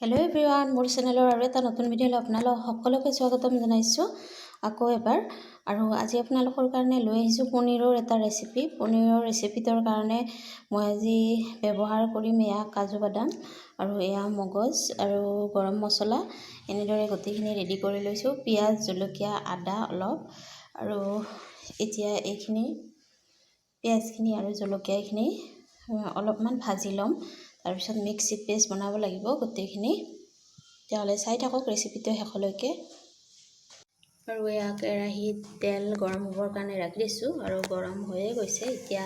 Hello everyone মোৰ চেনেলৰ আৰু এটা নতুন ভিডিঅ'লৈ আপোনালোক সকলোকে স্বাগতম জনাইছোঁ। আকৌ এবাৰ আৰু আজি আপোনালোকৰ কাৰণে লৈ আহিছোঁ পনীৰৰ এটা ৰেচিপি পনীৰৰ ৰেচিপিটোৰ কাৰণে মই আজি ব্যৱহাৰ কৰিম এয়া কাজু বাদাম আৰু এয়া মগজ আৰু গৰম মছলা। এনেদৰে গোটেইখিনি ৰেডি কৰি লৈছোঁ। পিঁয়াজ জলকীয়া আদা অলপ আৰু এতিয়া এইখিনি পিঁয়াজখিনি আৰু জলকীয়াখিনি অলপমান ভাজি ল'ম। তাৰপিছত মিক্সিত পেষ্ট বনাব লাগিব গোটেইখিনি। তেতিয়াহ'লে চাই থাকক ৰেচিপিটো শেষলৈকে। আৰু এয়া কেৰাহীত তেল গৰম হ'বৰ কাৰণে ৰাখি দিছোঁ আৰু গৰম হৈয়ে গৈছে। এতিয়া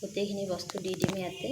গোটেইখিনি বস্তু দি দিম ইয়াতে।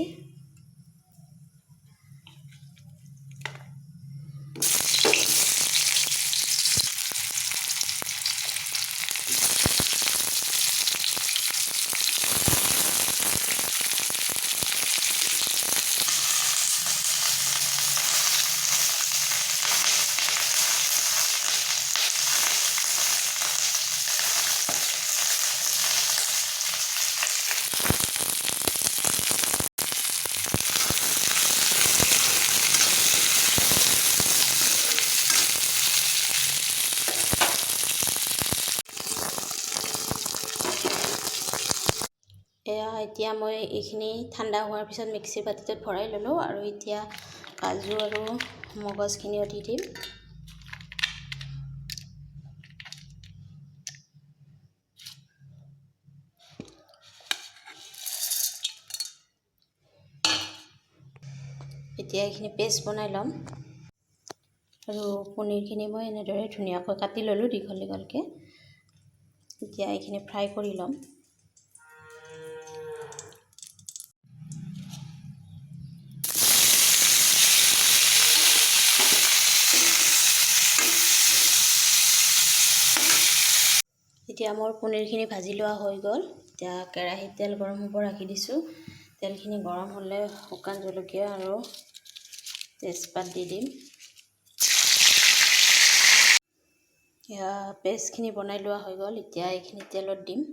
এয়া এতিয়া মই এইখিনি ঠাণ্ডা হোৱাৰ পিছত মিক্সিৰ বাতিটোত ভৰাই ল'লোঁ আৰু এতিয়া কাজু আৰু মগজখিনিও দি দিম। এতিয়া এইখিনি পেষ্ট বনাই ল'ম। আৰু পনীৰখিনি মই এনেদৰে ধুনীয়াকৈ কাটি ল'লোঁ দীঘল দীঘলকৈ। এতিয়া এইখিনি ফ্ৰাই কৰি ল'ম। এতিয়া মোৰ পনীৰখিনি ভাজি লোৱা হৈ গ'ল। এতিয়া কেৰাহীত তেল গৰম হ'ব ৰাখি দিছোঁ। তেলখিনি গৰম হ'লে শুকান জলকীয়া আৰু তেজপাত দি দিম। পেষ্টখিনি বনাই লোৱা হৈ গ'ল। এতিয়া এইখিনি তেলত দিম।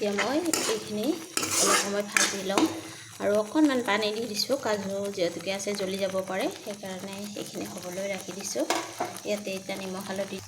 এতিয়া মই এইখিনি অলপ সময় ভাজি লওঁ আৰু অকণমান পানী দি দিছোঁ কাজু যিহেতুকে আছে জ্বলি যাব পাৰে সেইকাৰণে এইখিনি হ'বলৈ ৰাখি দিছোঁ। ইয়াতে এতিয়া নিমখ হালধি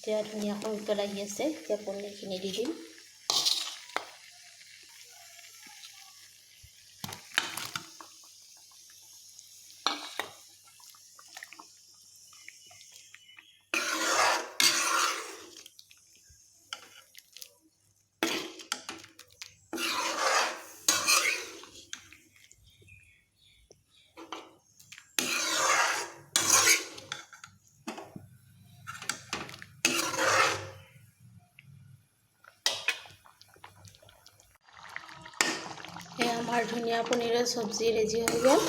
এতিয়া ধুনীয়াকৈ উতল আহি আছে। এতিয়া পনীৰখিনি দি দিম। এয়া আমাৰ ধুনীয়া পনীৰৰ চব্জি ৰেডি হৈ গ'ল।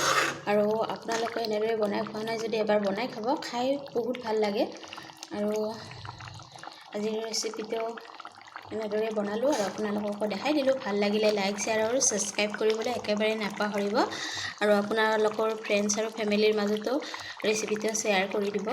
আৰু আপোনালোকে এনেদৰে বনাই খোৱা নাই, যদি এবাৰ বনাই খাব, খাই বহুত ভালো লাগে। আৰু আজিৰ ৰেচিপিটো এনেদৰে বনালোঁ আৰু আপোনালোককো দেখাই দিলোঁ। ভালো লাগিলে লাইক শ্বেয়াৰ আৰু ছাবস্ক্ৰাইব কৰিবলৈ একেবাৰে নাপাহৰিব। আৰু আপোনালোকৰ ফ্ৰেণ্ডছ আৰু ফেমিলিৰ মাজতো ৰেচিপিটো শ্বেয়াৰ কৰি দিব।